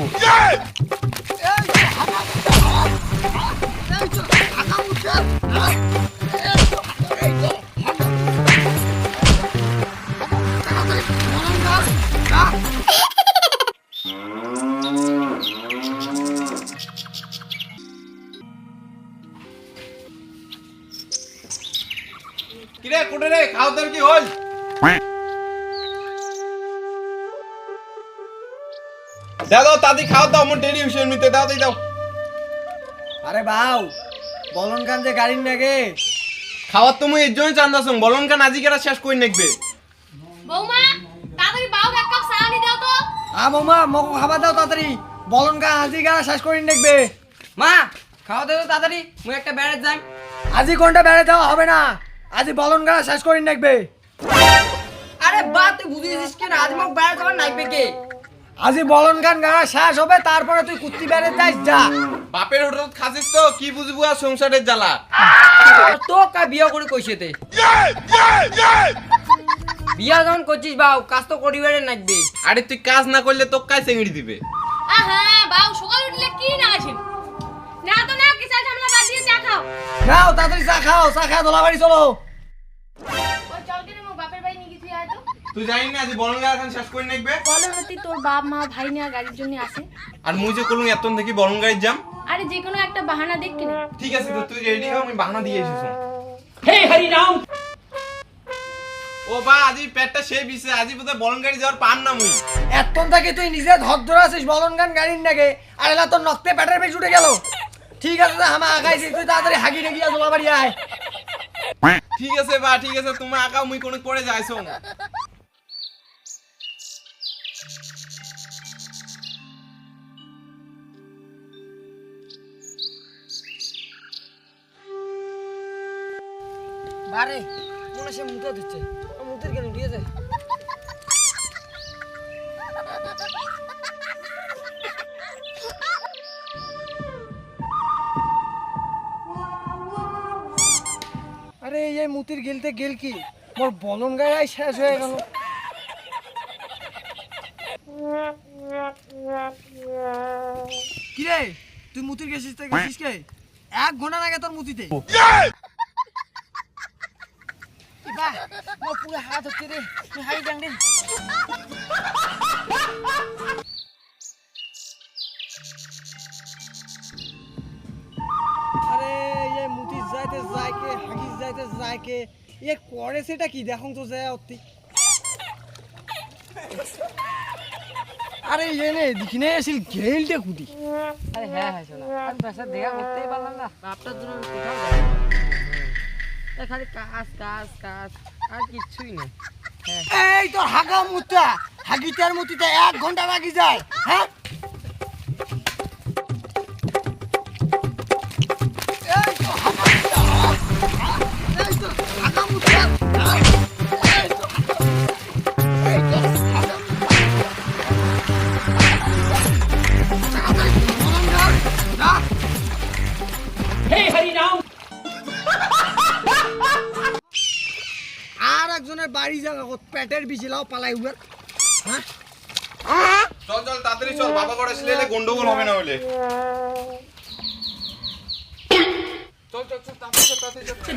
দেখব কিরে কোটে রে খাওয়া তোর কি হল দাও দাও তাদি খাওয়া দাও আমার দেরি হইছে এমনিতে দাও দাও দাও। আরে বাউ বলন কান যে গাড়ির নাগে। খাওয়ার তুমি এর জন্য চান্দাসং বলন কান শেষ করে নেকবে বৌমা তাড়াতাড়ি বাবু এক কাপ চা আনি দাও তো। আ বৌমা মকো খাবার দাও তাড়াতাড়ি। বলন কান শেষ মা খাওয়া দাও তাড়াতাড়ি মুই একটা বেড়াতে যাই। আজি কোনটা বেড়ে দেওয়া হবে না? আজি বলন গাড়া শেষ করিন দেখবে আরে বা তুই বুঝিয়েছিস কি না আজ মোক বেড়াতে যাবার নাইবে কে? আজি বলন গান গাড়া শেষ হবে তারপরে তুই কুত্তি বেড়ে যাইস যা। বাপের হোটেল খাসিস তো কি বুঝব আর সংসারের জ্বালা? তো কা বিয়া করে কইছে তে। বিয়া যখন করছিস বাউ কাজ তো করিবারে নাইবে আরে তুই কাজ না করলে তো কাজ চেঙ্গড়ি দিবে। আহা বাবু সকাল উঠলে কি না আছেন না তো না কিসা ঝামেলা বাদ দিয়ে চা খাও। নাও তাড়াতাড়ি চা খাও চা খাও দোলা বাড়ি চলো। তুই জানি না আজি বলন গান শেষ করে নেকবে বলো হতি তোর বাপ মা ভাই গাড়ির জন্য আসে। আর মুই যে এতন থেকে যাম আরে যে কোনো একটা বাহানা দেখ কিনে। ঠিক আছে তো তুই রেডি হ আমি বাহানা দিয়ে এসেছি হে হরি রাম! ও বা আজি পেটটা সেই বিষে আজি বোধহয় বলন গাড়ি যাওয়ার পান না মুই। এতন থেকে তুই নিজে ধর ধরে আছিস বলন গান গাড়ির নাগে আর এলা তোর নক্তে পেটের পেছ উঠে গেল। ঠিক আছে তো হামা আগাইছি তুই তাড়াতাড়ি হাগি রেগিয়া দোলা বাড়ি আয়। ঠিক আছে বা ঠিক আছে তুমি আঁকা মুই কোন পড়ে যাইছো বারে, মনে সে মুতে দিচ্ছে। মুতের কেন ঠিক আরে, এই মুতির গেলতে গেল কি? মোর বলন গাড়াই শেষ হয়ে গেল। কিরে, তুই মুতির গেছিস গেছিস কে? এক ঘণ্টা লাগে তোর মুতিতে। বাহ মোর পুরো হাত হচ্ছে রে তুই হাই জান রে আরে এই মুতির যাইতে যায় কে হাগিস যাইতে যায় কে এ করে সেটা কি দেখুন তো যায় অতি আরে এনে দেখিনে আসিল গেলটে কুদি আরে হ্যাঁ হ্যাঁ শোনা আর পেশা দেখা করতেই পারলাম না বাপটার জন্য আমি কোথাও যাই না। এ খালি কাজ কাজ কাজ, আর কিছুই নেই হ্যাঁ। এই তো হাগা মুতা হাগিটার মুতিতে এক ঘণ্টা লাগি যায় হ্যাঁ? একজনের বাড়ি জায়গা পেটের বিছিলাও পালাই উয়ার হ্যাঁ চল চল তাড়াতাড়ি চল বাবা করে আসলে এলে গন্ডগোল হবে না হলে। চল চল চল তাড়াতাড়ি চল, তাড়াতাড়ি চল।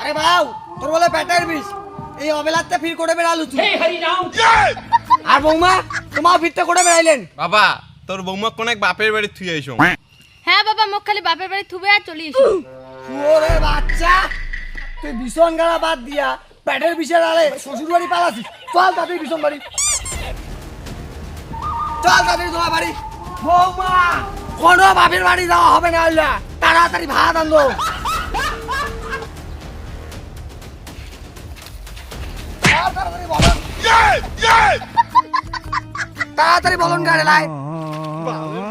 আরে বাউ তোর বলে পেটের বিষ এই অবেলাতে ফির করে বেড়ালু তুই। আর বৌমা তোমাও ফিরতে করে বেড়াইলেন। বাবা তোর বৌমা কোন এক বাপের বাড়ি থুই আইছো হ্যাঁ বাবা মোক খালি বাপের বাড়ি থুবে আর চলে এসো ওরে বাচ্চা তুই ভীষণ গাড়া বাদ দিয়া পেটের বিষের আলে শ্বশুর বাড়ি পালাছিস। চল তাড়াতাড়ি ভীষণ বাড়ি। চল তাড়াতাড়ি তোমার বাড়ি। বৌমা কোনো বাপের বাড়ি যাওয়া হবে না আল্লাহ তাড়াতাড়ি ভাত আনলো তাড়াতাড়ি বলুন। তাড়াতাড়ি বলুন গাড়ি লাই। Father.